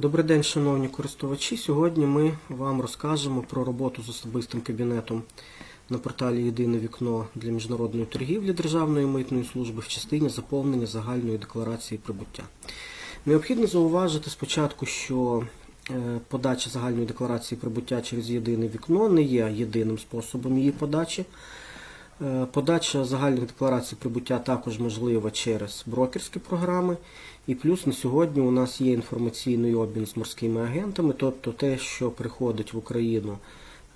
Добрий день, шановні користувачі. Сьогодні ми вам розкажемо про роботу з особистим кабінетом на порталі Єдине вікно для міжнародної торгівлі Державної митної служби в частині заповнення загальної декларації прибуття. Необхідно зауважити спочатку, що е, подача загальної декларації прибуття через єдине вікно не є єдиним способом її подачі. Е, Подача загальних декларацій прибуття також можлива через брокерські програми. І плюс на сьогодні у нас є інформаційний обмін з морськими агентами, тобто те, що приходить в Україну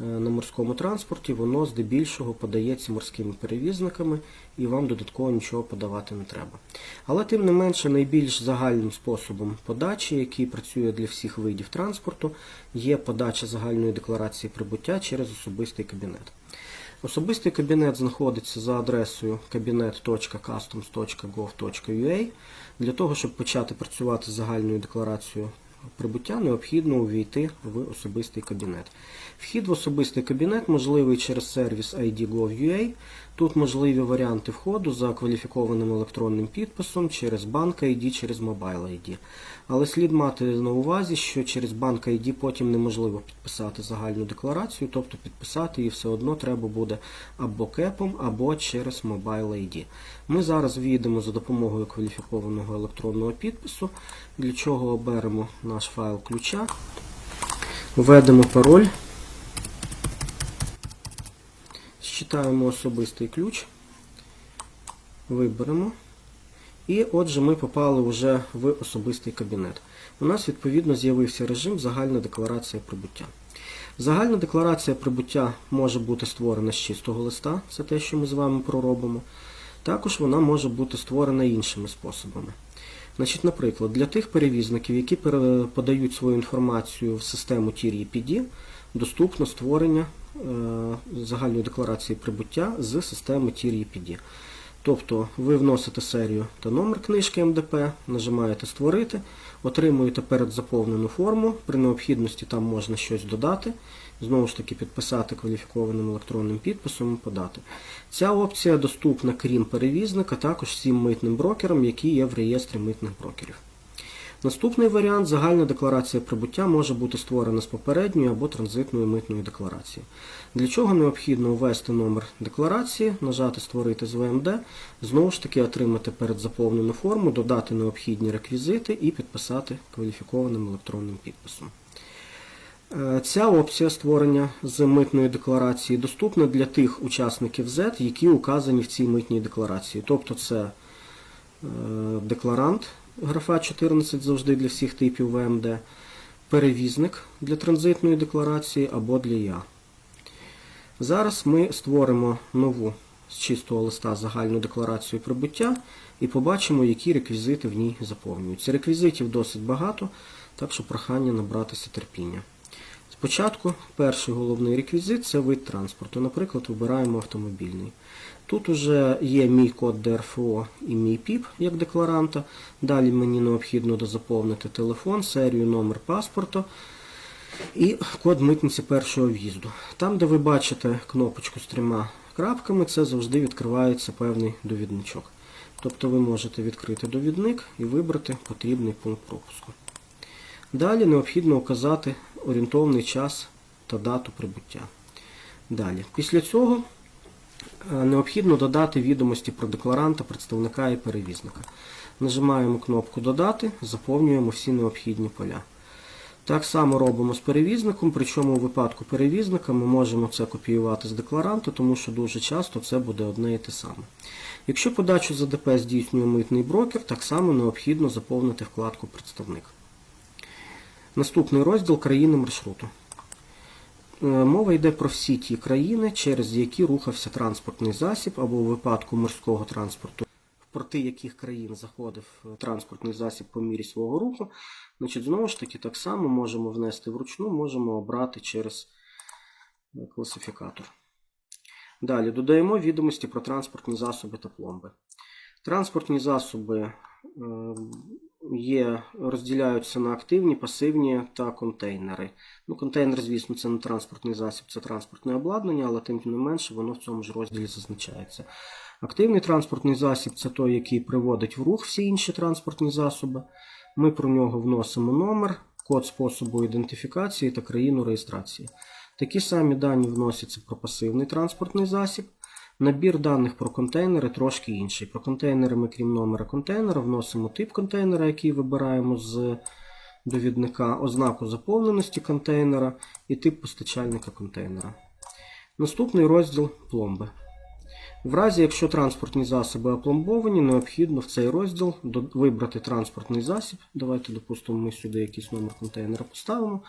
е, на морському транспорті, воно здебільшого подається морськими перевізниками і вам додатково нічого подавати не треба. Але тим не менше найбільш загальним способом подачі, який працює для всіх видів транспорту, є подача загальної декларації прибуття через особистий кабінет. Особистий кабінет знаходиться за адресою cabinet.customs.gov.ua. Для того, щоб почати працювати з загальною декларацією прибуття, необхідно увійти в особистий кабінет. Вхід в особистий кабінет можливий через сервіс ID.gov.ua. Тут можливі варіанти входу за кваліфікованим електронним підписом через банк ID, через Mobile ID. Але слід мати на увазі, що через банк ID потім неможливо підписати загальну декларацію, тобто підписати її все одно треба буде або кепом, або через Mobile ID. Ми зараз війдемо за допомогою кваліфікованого електронного підпису, для чого оберемо наш файл ключа, введемо пароль, считаємо особистий ключ, виберемо. І отже, ми попали вже в особистий кабінет. У нас відповідно з'явився режим загальна декларація прибуття. Загальна декларація прибуття може бути створена з чистого листа, це те, що ми з вами проробимо. Також вона може бути створена іншими способами. Значить, Наприклад, для тих перевізників, які подають свою інформацію в систему TIR-EPD, доступно створення загальної декларації прибуття з системи TIR-EPD. Тобто ви вносите серію та номер книжки МДП, нажимаєте Створити, отримуєте передзаповнену форму. При необхідності там можна щось додати, знову ж таки підписати кваліфікованим електронним підписом і подати. Ця опція доступна, крім перевізника, також всім митним брокерам, які є в реєстрі митних брокерів. Наступний варіант загальна декларація прибуття може бути створена з попередньої або транзитної митної декларації. Для чого необхідно ввести номер декларації, нажати Створити з ВМД, знову ж таки отримати передзаповнену форму, додати необхідні реквізити і підписати кваліфікованим електронним підписом. Е, Ця опція створення з митної декларації доступна для тих учасників Z, які указані в цій митній декларації. Тобто це е, декларант, графа 14 завжди для всіх типів ВМД, перевізник для транзитної декларації або для ЯА. Зараз ми створимо нову з чистого листа загальну декларацію прибуття і побачимо, які реквізити в ній заповнюються. Реквізитів досить багато, так що прохання набратися терпіння. Спочатку перший головний реквізит це вид транспорту. Наприклад, вибираємо автомобільний. Тут уже є мій код ДРФО і мій ПІП як декларанта. Далі мені необхідно дозаповнити телефон, серію, номер паспорту і код митниці першого в'їзду. Там, де ви бачите кнопочку з трьома крапками, це завжди відкривається певний довідничок. Тобто ви можете відкрити довідник і вибрати потрібний пункт пропуску. Далі необхідно указати орієнтовний час та дату прибуття. Далі. Після цього необхідно додати відомості про декларанта, представника і перевізника. Нажимаємо кнопку Додати, заповнюємо всі необхідні поля. Так само робимо з перевізником, причому у випадку перевізника ми можемо це копіювати з декларанта, тому що дуже часто це буде одне і те саме. Якщо подачу за ДП здійснює митний брокер, так само необхідно заповнити вкладку Представник. Наступний розділ країни маршруту. Е, Мова йде про всі ті країни, через які рухався транспортний засіб, або у випадку морського транспорту, в порти яких країн заходив е, транспортний засіб по мірі свого руху. Значить, знову ж таки, так само можемо внести вручну, можемо обрати через е, класифікатор. Далі додаємо відомості про транспортні засоби та пломби. Транспортні засоби є, розділяються на активні, пасивні та контейнери. Ну, контейнер, звісно, це не транспортний засіб, це транспортне обладнання, але тим не менше воно в цьому ж розділі зазначається. Активний транспортний засіб це той, який приводить в рух всі інші транспортні засоби. Ми про нього вносимо номер, код способу ідентифікації та країну реєстрації. Такі самі дані вносяться про пасивний транспортний засіб. Набір даних про контейнери трошки інший. Про контейнери ми, крім номера контейнера, вносимо тип контейнера, який вибираємо з довідника, ознаку заповненості контейнера і тип постачальника контейнера. Наступний розділ пломби. В разі, якщо транспортні засоби опломбовані, необхідно в цей розділ вибрати транспортний засіб. Давайте, допустимо, ми сюди якийсь номер контейнера поставимо.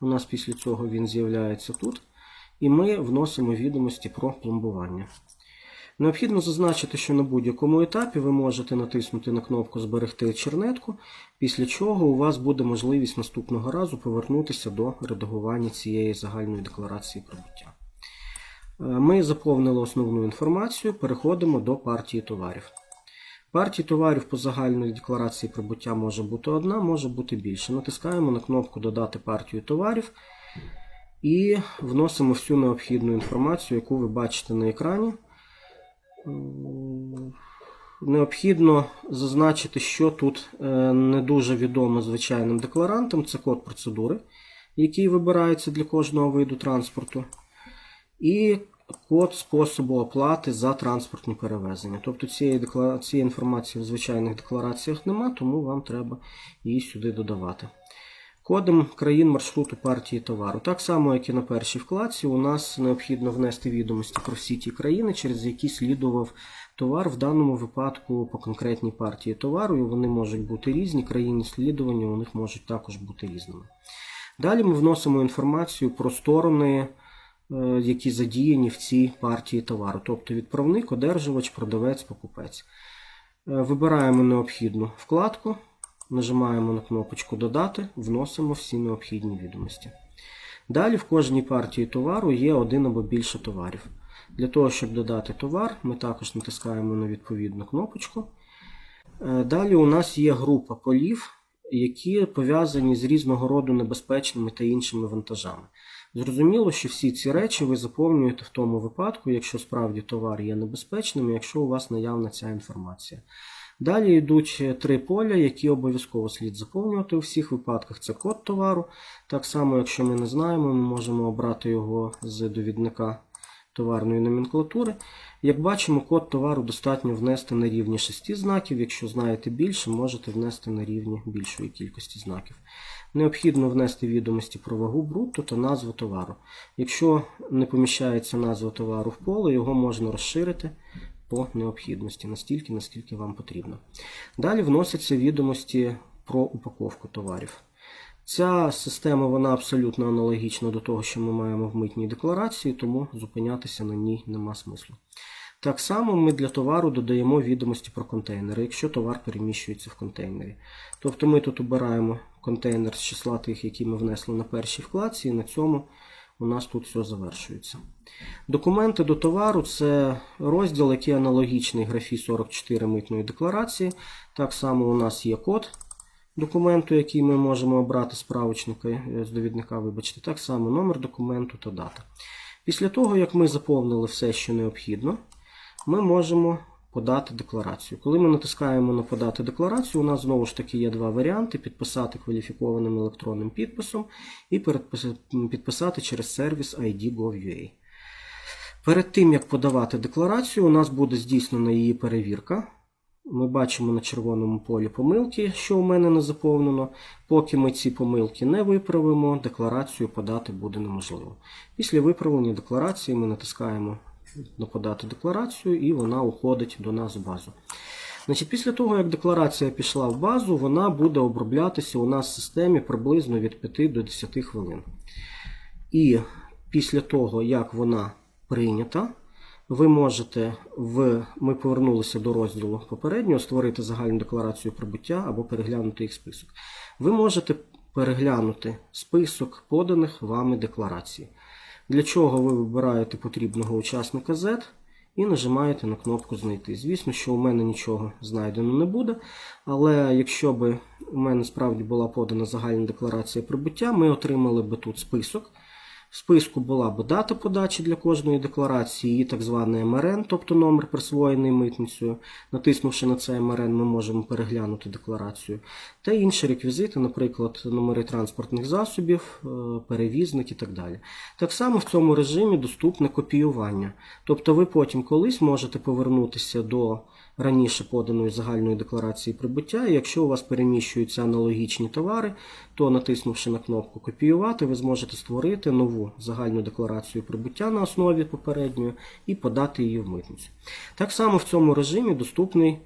У нас після цього він з'являється тут. І ми вносимо відомості про пломбування. Необхідно зазначити, що на будь-якому етапі ви можете натиснути на кнопку Зберегти чернетку, після чого у вас буде можливість наступного разу повернутися до редагування цієї загальної декларації прибуття. Е, Ми заповнили основну інформацію, переходимо до партії товарів. Партій товарів по загальній декларації прибуття може бути одна, може бути більше. Натискаємо на кнопку Додати партію товарів і вносимо всю необхідну інформацію, яку ви бачите на екрані. Необхідно зазначити, що тут е, не дуже відомо звичайним декларантам. Це код процедури, який вибирається для кожного виду транспорту, і код способу оплати за транспортні перевезення. Тобто цієї, декла- цієї інформації в звичайних деклараціях нема, тому вам треба її сюди додавати. Кодом країн маршруту партії товару. Так само, як і на першій вкладці, у нас необхідно внести відомості про всі ті країни, через які слідував товар, в даному випадку по конкретній партії товару, і вони можуть бути різні, країни слідування у них можуть також бути різними. Далі ми вносимо інформацію про сторони, е, які задіяні в цій партії товару, тобто відправник, одержувач, продавець, покупець. Е, Вибираємо необхідну вкладку, нажимаємо на кнопочку Додати, вносимо всі необхідні відомості. Далі в кожній партії товару є один або більше товарів. Для того, щоб додати товар, ми також натискаємо на відповідну кнопочку. Е, Далі у нас є група полів, які пов'язані з різного роду небезпечними та іншими вантажами. Зрозуміло, що всі ці речі ви заповнюєте в тому випадку, якщо справді товар є небезпечним, якщо у вас наявна ця інформація. Далі йдуть е, три поля, які обов'язково слід заповнювати у всіх випадках. Це код товару. Так само, якщо ми не знаємо, ми можемо обрати його з довідника товарної номенклатури. Як бачимо, код товару достатньо внести на рівні 6 знаків. Якщо знаєте більше, можете внести на рівні більшої кількості знаків. Необхідно внести відомості про вагу брутто та назву товару. Якщо не поміщається назва товару в поле, його можна розширити по необхідності, настільки, наскільки вам потрібно. Далі вносяться відомості про упаковку товарів. Ця система вона абсолютно аналогічна до того, що ми маємо в митній декларації, тому зупинятися на ній нема смислу. Так само ми для товару додаємо відомості про контейнери, якщо товар переміщується в контейнері. Тобто ми тут обираємо контейнер з числа тих, які ми внесли на першій вкладці, і на цьому у нас тут все завершується. Документи до товару це розділ, який аналогічний графі 44 митної декларації. Так само у нас є код документу, який ми можемо обрати справочника, е, з довідника, вибачте, так само номер документу та дата. Після того, як ми заповнили все, що необхідно, ми можемо подати декларацію. Коли ми натискаємо на подати декларацію, у нас знову ж таки є два варіанти: підписати кваліфікованим електронним підписом і підписати через сервіс ID.gov.ua. Перед тим, як подавати декларацію, у нас буде здійснена її перевірка. Ми бачимо на червоному полі помилки, що у мене не заповнено. Поки ми ці помилки не виправимо, декларацію подати буде неможливо. Після виправлення декларації ми натискаємо на подати декларацію і вона уходить до нас в базу. Значить, Після того, як декларація пішла в базу, вона буде оброблятися у нас в системі приблизно від 5 до 10 хвилин. І після того, як вона прийнята, ви можете в ми повернулися до розділу попереднього створити загальну декларацію прибуття або переглянути їх список. Ви можете переглянути список поданих вами декларацій. Для чого ви вибираєте потрібного учасника Z і нажимаєте на кнопку Знайти. Звісно, що у мене нічого знайдено не буде, але якщо б у мене справді була подана загальна декларація прибуття, ми отримали би тут список В списку була б дата подачі для кожної декларації, її так званий МРН, тобто номер присвоєний митницею. Натиснувши на цей МРН, ми можемо переглянути декларацію. Та інші реквізити, наприклад, номери транспортних засобів, е, перевізник і так далі. Так само в цьому режимі доступне копіювання. Тобто ви потім колись можете повернутися до раніше поданої загальної декларації прибуття, і якщо у вас переміщуються аналогічні товари, то натиснувши на кнопку Копіювати, ви зможете створити нову загальну декларацію прибуття на основі попередньої і подати її в митницю. Так само в цьому режимі доступний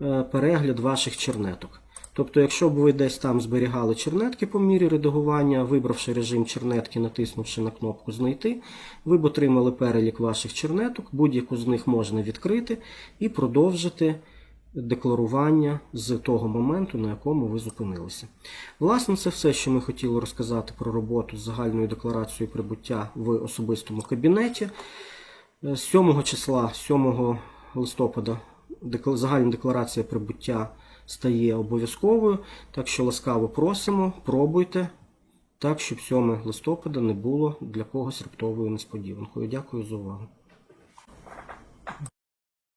е, перегляд ваших чернеток. Тобто, якщо б ви десь там зберігали чернетки по мірі редагування, вибравши режим чернетки, натиснувши на кнопку Знайти, ви б отримали перелік ваших чернеток, будь-яку з них можна відкрити і продовжити декларування з того моменту, на якому ви зупинилися. Власне, це все, що ми хотіли розказати про роботу з загальною декларацією прибуття в особистому кабінеті. Е, З 7 числа, 7 листопада, загальна декларація прибуття стає обов'язковою, так що ласкаво просимо, пробуйте, так щоб 7 листопада не було для когось раптовою несподіванкою. Дякую за увагу.